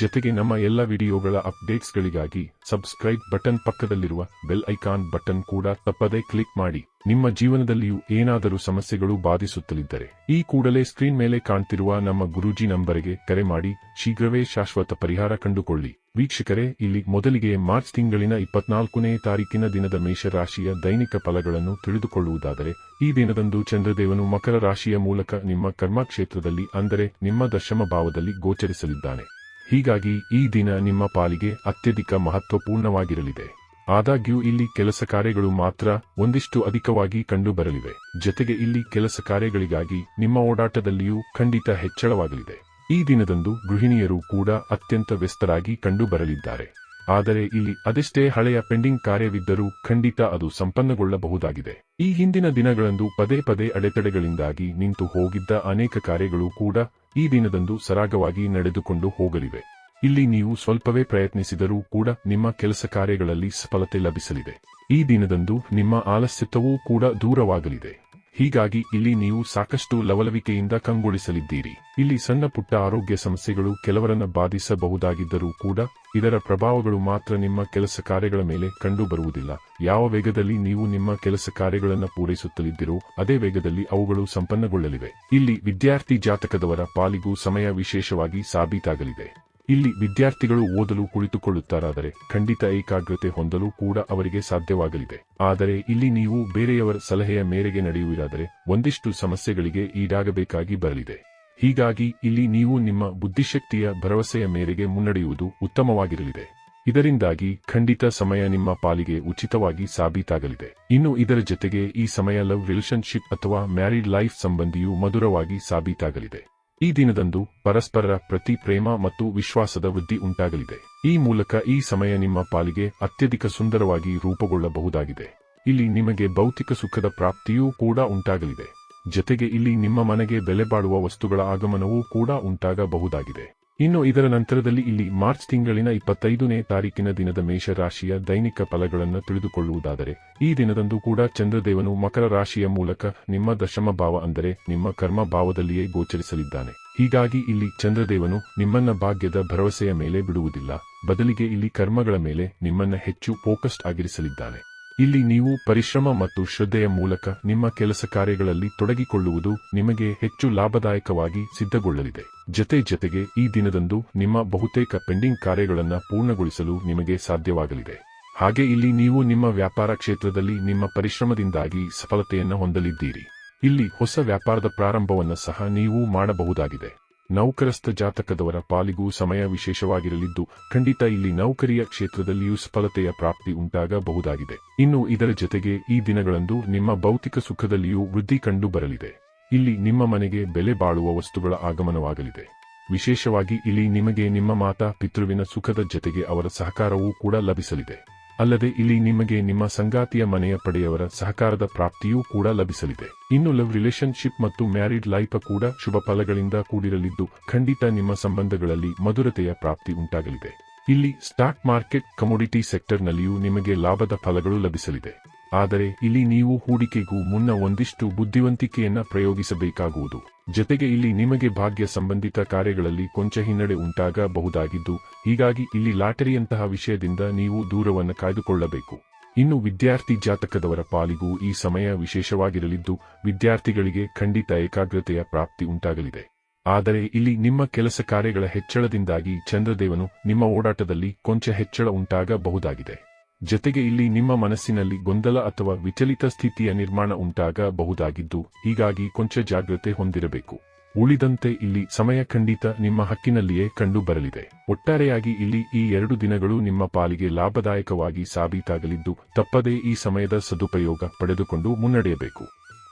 ಜೊತೆಗೆ ನಮ್ಮ ಎಲ್ಲ ವಿಡಿಯೋಗಳ ಅಪ್ಡೇಟ್ಸ್ಗಳಿಗಾಗಿ ಸಬ್ಸ್ಕ್ರೈಬ್ ಬಟನ್ ಪಕ್ಕದಲ್ಲಿರುವ ಬೆಲ್ ಐಕಾನ್ ಬಟನ್ ಕೂಡ ತಪ್ಪದೇ ಕ್ಲಿಕ್ ಮಾಡಿ. ನಿಮ್ಮ ಜೀವನದಲ್ಲಿಯೂ ಏನಾದರೂ ಸಮಸ್ಯೆಗಳು ಬಾಧಿಸುತ್ತಲಿದ್ದರೆ ಈ ಕೂಡಲೇ ಸ್ಕ್ರೀನ್ ಮೇಲೆ ಕಾಣ್ತಿರುವ ನಮ್ಮ ಗುರೂಜಿ ನಂಬರಿಗೆ ಕರೆ ಮಾಡಿ ಶೀಘ್ರವೇ ಶಾಶ್ವತ ಪರಿಹಾರ ಕಂಡುಕೊಳ್ಳಿ. ವೀಕ್ಷಕರೇ, ಇಲ್ಲಿ ಮೊದಲಿಗೆ ಮಾರ್ಚ್ ತಿಂಗಳಿನ ಇಪ್ಪತ್ನಾಲ್ಕನೇ ತಾರೀಕಿನ ದಿನದ ಮೇಷರಾಶಿಯ ದೈನಿಕ ಫಲಗಳನ್ನು ತಿಳಿದುಕೊಳ್ಳುವುದಾದರೆ, ಈ ದಿನದಂದು ಚಂದ್ರದೇವನು ಮಕರ ರಾಶಿಯ ಮೂಲಕ ನಿಮ್ಮ ಕರ್ಮಕ್ಷೇತ್ರದಲ್ಲಿ ಅಂದರೆ ನಿಮ್ಮ ದಶಮ ಭಾವದಲ್ಲಿ ಗೋಚರಿಸಲಿದ್ದಾನೆ. ಹೀಗಾಗಿ ಈ ದಿನ ನಿಮ್ಮ ಪಾಲಿಗೆ ಅತ್ಯಧಿಕ ಮಹತ್ವಪೂರ್ಣವಾಗಿರಲಿದೆ. ಆದಾಗ್ಯೂ ಇಲ್ಲಿ ಕೆಲಸ ಕಾರ್ಯಗಳು ಮಾತ್ರ ಒಂದಿಷ್ಟು ಅಧಿಕವಾಗಿ ಕಂಡುಬರಲಿವೆ. ಜೊತೆಗೆ ಇಲ್ಲಿ ಕೆಲಸ ಕಾರ್ಯಗಳಿಗಾಗಿ ನಿಮ್ಮ ಓಡಾಟದಲ್ಲಿಯೂ ಖಂಡಿತ ಹೆಚ್ಚಳವಾಗಲಿದೆ. ಈ ದಿನದಂದು ಗೃಹಿಣಿಯರು ಕೂಡ ಅತ್ಯಂತ ವ್ಯಸ್ತರಾಗಿ ಕಂಡುಬರಲಿದ್ದಾರೆ. ಆದರೆ ಇಲ್ಲಿ ಅದೆಷ್ಟೇ ಹಳೆಯ ಪೆಂಡಿಂಗ್ ಕಾರ್ಯವಿದ್ದರೂ ಖಂಡಿತ ಅದು ಸಂಪನ್ನಗೊಳ್ಳಬಹುದಾಗಿದೆ. ಈ ಹಿಂದಿನ ದಿನಗಳಂದು ಪದೇ ಪದೇ ಅಡೆತಡೆಗಳಿಂದಾಗಿ ನಿಂತು ಹೋಗಿದ್ದ ಅನೇಕ ಕಾರ್ಯಗಳು ಕೂಡ ಈ ದಿನದಂದು ಸರಾಗವಾಗಿ ನಡೆದುಕೊಂಡು ಹೋಗಲಿವೆ. ಇಲ್ಲಿ ನೀವು ಸ್ವಲ್ಪವೇ ಪ್ರಯತ್ನಿಸಿದರೂ ಕೂಡ ನಿಮ್ಮ ಕೆಲಸ ಕಾರ್ಯಗಳಲ್ಲಿ ಸಫಲತೆ ಲಭಿಸಲಿದೆ. ಈ ದಿನದಂದು ನಿಮ್ಮ ಆಲಸ್ಯತ್ವವೂ ಕೂಡ ದೂರವಾಗಲಿದೆ. ಹೀಗಾಗಿ ಇಲ್ಲಿ ನೀವು ಸಾಕಷ್ಟು ಲವಲವಿಕೆಯಿಂದ ಕಂಗೊಳಿಸಲಿದ್ದೀರಿ. ಇಲ್ಲಿ ಸಣ್ಣ ಪುಟ್ಟ ಆರೋಗ್ಯ ಸಮಸ್ಯೆಗಳು ಕೆಲವರನ್ನು ಬಾಧಿಸಬಹುದಾಗಿದ್ದರೂ ಕೂಡ, ಇದರ ಪ್ರಭಾವಗಳು ಮಾತ್ರ ನಿಮ್ಮ ಕೆಲಸ ಕಾರ್ಯಗಳ ಮೇಲೆ ಕಂಡುಬರುವುದಿಲ್ಲ. ಯಾವ ವೇಗದಲ್ಲಿ ನೀವು ನಿಮ್ಮ ಕೆಲಸ ಕಾರ್ಯಗಳನ್ನು ಪೂರೈಸುತ್ತಲಿದ್ದೀರೋ, ಅದೇ ವೇಗದಲ್ಲಿ ಅವುಗಳು ಸಂಪನ್ನಗೊಳ್ಳಲಿವೆ. ಇಲ್ಲಿ ವಿದ್ಯಾರ್ಥಿ ಜಾತಕದವರ ಪಾಲಿಗೂ ಸಮಯ ವಿಶೇಷವಾಗಿ ಸಾಬೀತಾಗಲಿದೆ. ಇಲ್ಲಿ ವಿದ್ಯಾರ್ಥಿಗಳು ಓದಲು ಕುಳಿತುಕೊಳ್ಳುತ್ತಾರಾದರೆ ಖಂಡಿತ ಏಕಾಗ್ರತೆ ಹೊಂದಲು ಕೂಡ ಅವರಿಗೆ ಸಾಧ್ಯವಾಗಲಿದೆ. ಆದರೆ ಇಲ್ಲಿ ನೀವು ಬೇರೆಯವರ ಸಲಹೆಯ ಮೇರೆಗೆ ನಡೆಯುವಿರಾದರೆ ಒಂದಿಷ್ಟು ಸಮಸ್ಯೆಗಳಿಗೆ ಈಡಾಗಬೇಕಾಗಿ ಬರಲಿದೆ. ಹೀಗಾಗಿ ಇಲ್ಲಿ ನೀವು ನಿಮ್ಮ ಬುದ್ಧಿಶಕ್ತಿಯ ಭರವಸೆಯ ಮೇರೆಗೆ ಮುನ್ನಡೆಯುವುದು ಉತ್ತಮವಾಗಿರಲಿದೆ. ಇದರಿಂದಾಗಿ ಖಂಡಿತ ಸಮಯ ನಿಮ್ಮ ಪಾಲಿಗೆ ಉಚಿತವಾಗಿ ಸಾಬೀತಾಗಲಿದೆ. ಇನ್ನು ಇದರ ಜೊತೆಗೆ ಈ ಸಮಯ ಲವ್ ರಿಲೇಶನ್ಶಿಪ್ ಅಥವಾ ಮ್ಯಾರಿಡ್ ಲೈಫ್ ಸಂಬಂಧಿಯು ಮಧುರವಾಗಿ ಸಾಬೀತಾಗಲಿದೆ. ಈ ದಿನದಂದು ಪರಸ್ಪರರ ಪ್ರತಿ ಪ್ರೇಮ ಮತ್ತು ವಿಶ್ವಾಸದ ವೃದ್ಧಿ ಉಂಟಾಗಲಿದೆ. ಈ ಮೂಲಕ ಈ ಸಮಯ ನಿಮ್ಮ ಪಾಲಿಗೆ ಅತ್ಯಧಿಕ ಸುಂದರವಾಗಿ ರೂಪುಗೊಳ್ಳಬಹುದಾಗಿದೆ. ಇಲ್ಲಿ ನಿಮಗೆ ಭೌತಿಕ ಸುಖದ ಪ್ರಾಪ್ತಿಯೂ ಕೂಡ ಉಂಟಾಗಲಿದೆ. ಜತೆಗೆ ಇಲ್ಲಿ ನಿಮ್ಮ ಮನೆಗೆ ಬೆಲೆ ಬಾಳುವ ವಸ್ತುಗಳ ಆಗಮನವೂ ಕೂಡ ಉಂಟಾಗಬಹುದಾಗಿದೆ. ಇನ್ನು ಇದರ ನಂತರದಲ್ಲಿ ಇಲ್ಲಿ ಮಾರ್ಚ್ ತಿಂಗಳಿನ ಇಪ್ಪತ್ತೈದನೇ ತಾರೀಕಿನ ದಿನದ ಮೇಷರಾಶಿಯ ದೈನಿಕ ಫಲಗಳನ್ನು ತಿಳಿದುಕೊಳ್ಳುವುದಾದರೆ, ಈ ದಿನದಂದು ಕೂಡ ಚಂದ್ರದೇವನು ಮಕರ ರಾಶಿಯ ಮೂಲಕ ನಿಮ್ಮ ದಶಮ ಭಾವ ಅಂದರೆ ನಿಮ್ಮ ಕರ್ಮ ಭಾವದಲ್ಲಿಯೇ ಗೋಚರಿಸಲಿದ್ದಾನೆ. ಹೀಗಾಗಿ ಇಲ್ಲಿ ಚಂದ್ರದೇವನು ನಿಮ್ಮನ್ನ ಭಾಗ್ಯದ ಭರವಸೆಯ ಮೇಲೆ ಬಿಡುವುದಿಲ್ಲ. ಬದಲಿಗೆ ಇಲ್ಲಿ ಕರ್ಮಗಳ ಮೇಲೆ ನಿಮ್ಮನ್ನ ಹೆಚ್ಚು ಫೋಕಸ್ಡ್ ಆಗಿರಿಸಲಿದ್ದಾನೆ. ಇಲ್ಲಿ ನೀವು ಪರಿಶ್ರಮ ಮತ್ತು ಶ್ರದ್ಧೆಯ ಮೂಲಕ ನಿಮ್ಮ ಕೆಲಸ ಕಾರ್ಯಗಳಲ್ಲಿ ತೊಡಗಿಕೊಳ್ಳುವುದು ನಿಮಗೆ ಹೆಚ್ಚು ಲಾಭದಾಯಕವಾಗಿ ಸಿದ್ಧಗೊಳ್ಳಲಿದೆ. ಜತೆ ಜತೆಗೆ ಈ ದಿನದಂದು ನಿಮ್ಮ ಬಹುತೇಕ ಪೆಂಡಿಂಗ್ ಕಾರ್ಯಗಳನ್ನು ಪೂರ್ಣಗೊಳಿಸಲು ನಿಮಗೆ ಸಾಧ್ಯವಾಗಲಿದೆ. ಹಾಗೆ ಇಲ್ಲಿ ನೀವು ನಿಮ್ಮ ವ್ಯಾಪಾರ ಕ್ಷೇತ್ರದಲ್ಲಿ ನಿಮ್ಮ ಪರಿಶ್ರಮದಿಂದಾಗಿ ಸಫಲತೆಯನ್ನು ಹೊಂದಲಿದ್ದೀರಿ. ಇಲ್ಲಿ ಹೊಸ ವ್ಯಾಪಾರದ ಪ್ರಾರಂಭವನ್ನು ಸಹ ನೀವು ಮಾಡಬಹುದಾಗಿದೆ. ನೌಕರಸ್ಥ ಜಾತಕದವರ ಪಾಲಿಗೂ ಸಮಯ ವಿಶೇಷವಾಗಿರಲಿದ್ದು, ಖಂಡಿತ ಇಲ್ಲಿ ನೌಕರಿಯ ಕ್ಷೇತ್ರದಲ್ಲಿಯೂ ಸಫಲತೆಯ ಪ್ರಾಪ್ತಿ ಉಂಟಾಗಬಹುದಾಗಿದೆ. ಇನ್ನು ಇದರ ಜೊತೆಗೆ ಈ ದಿನಗಳಂದು ನಿಮ್ಮ ಭೌತಿಕ ಸುಖದಲ್ಲಿಯೂ ವೃದ್ಧಿ ಕಂಡು ಬರಲಿದೆ ಇಲ್ಲಿ ನಿಮ್ಮ ಮನೆಗೆ ಬೆಲೆ ಬಾಳುವ ವಸ್ತುಗಳ ಆಗಮನವಾಗಲಿದೆ. ವಿಶೇಷವಾಗಿ ಇಲ್ಲಿ ನಿಮಗೆ ನಿಮ್ಮ ಮಾತಾ, ಪಿತೃವಿನ ಸುಖದ ಜೊತೆಗೆ ಅವರ ಸಹಕಾರವೂ ಕೂಡ ಲಭಿಸಲಿದೆ. ಅಲ್ಲದೆ ಇಲ್ಲಿ ನಿಮಗೆ ನಿಮ್ಮ ಸಂಗಾತಿಯ ಮನೆಯ ಪಡೆಯವರ ಸಹಕಾರದ ಪ್ರಾಪ್ತಿಯೂ ಕೂಡ ಲಭಿಸಲಿದೆ. ಇನ್ನು ಲವ್ ರಿಲೇಶನ್ಶಿಪ್ ಮತ್ತು ಮ್ಯಾರಿಡ್ ಲೈಫ್ ಕೂಡ ಶುಭ ಫಲಗಳಿಂದ ಕೂಡಿರಲಿದ್ದು, ಖಂಡಿತ ನಿಮ್ಮ ಸಂಬಂಧಗಳಲ್ಲಿ ಮಧುರತೆಯ ಪ್ರಾಪ್ತಿ ಉಂಟಾಗಲಿದೆ. ಇಲ್ಲಿ ಸ್ಟಾಕ್ ಮಾರ್ಕೆಟ್ ಕಮೋಡಿಟಿ ಸೆಕ್ಟರ್ನಲ್ಲಿಯೂ ನಿಮಗೆ ಲಾಭದ ಫಲಗಳು ಲಭಿಸಲಿದೆ. ಆದರೆ ಇಲ್ಲಿ ನೀವು ಹೂಡಿಕೆಗೂ ಮುನ್ನ ಒಂದಿಷ್ಟು ಬುದ್ಧಿವಂತಿಕೆಯನ್ನ ಪ್ರಯೋಗಿಸಬೇಕಾಗುವುದು. ಜೊತೆಗೆ ಇಲ್ಲಿ ನಿಮಗೆ ಭಾಗ್ಯ ಸಂಬಂಧಿತ ಕಾರ್ಯಗಳಲ್ಲಿ ಕೊಂಚ ಹಿನ್ನಡೆ ಉಂಟಾಗಬಹುದಾಗಿದ್ದು, ಹೀಗಾಗಿ ಇಲ್ಲಿ ಲಾಟರಿಯಂತಹ ವಿಷಯದಿಂದ ನೀವು ದೂರವನ್ನು ಕಾಯ್ದುಕೊಳ್ಳಬೇಕು. ಇನ್ನು ವಿದ್ಯಾರ್ಥಿ ಜಾತಕದವರ ಪಾಲಿಗೂ ಈ ಸಮಯ ವಿಶೇಷವಾಗಿರಲಿದ್ದು, ವಿದ್ಯಾರ್ಥಿಗಳಿಗೆ ಖಂಡಿತ ಏಕಾಗ್ರತೆಯ ಪ್ರಾಪ್ತಿ ಉಂಟಾಗಲಿದೆ. ಆದರೆ ಇಲ್ಲಿ ನಿಮ್ಮ ಕೆಲಸ ಕಾರ್ಯಗಳ ಹೆಚ್ಚಳದಿಂದಾಗಿ ಚಂದ್ರದೇವನು ನಿಮ್ಮ ಓಡಾಟದಲ್ಲಿ ಕೊಂಚ ಹೆಚ್ಚಳ ಉಂಟಾಗಬಹುದಾಗಿದೆ. ಜೊತೆಗೆ ಇಲ್ಲಿ ನಿಮ್ಮ ಮನಸ್ಸಿನಲ್ಲಿ ಗೊಂದಲ ಅಥವಾ ವಿಚಲಿತ ಸ್ಥಿತಿಯ ನಿರ್ಮಾಣ ಉಂಟಾಗಬಹುದಾಗಿದ್ದು, ಹೀಗಾಗಿ ಕೊಂಚ ಜಾಗ್ರತೆ ಹೊಂದಿರಬೇಕು. ಉಳಿದಂತೆ ಇಲ್ಲಿ ಸಮಯ ಖಂಡಿತ ನಿಮ್ಮ ಹಕ್ಕಿನಲ್ಲಿಯೇ ಕಂಡು ಬರಲಿದೆ ಒಟ್ಟಾರೆಯಾಗಿ ಇಲ್ಲಿ ಈ ಎರಡು ದಿನಗಳು ನಿಮ್ಮ ಪಾಲಿಗೆ ಲಾಭದಾಯಕವಾಗಿ ಸಾಬೀತಾಗಲಿದ್ದು, ತಪ್ಪದೇ ಈ ಸಮಯದ ಸದುಪಯೋಗ ಪಡೆದುಕೊಂಡು ಮುನ್ನಡೆಯಬೇಕು.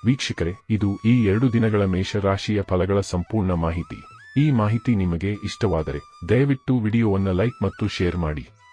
ವೀಕ್ಷಕರೇ, ಇದು ಈ ಎರಡು ದಿನಗಳ ಮೇಷರಾಶಿಯ ಫಲಗಳ ಸಂಪೂರ್ಣ ಮಾಹಿತಿ. ಈ ಮಾಹಿತಿ ನಿಮಗೆ ಇಷ್ಟವಾದರೆ, ದಯವಿಟ್ಟು ವಿಡಿಯೋವನ್ನು ಲೈಕ್ ಮತ್ತು ಶೇರ್ ಮಾಡಿ.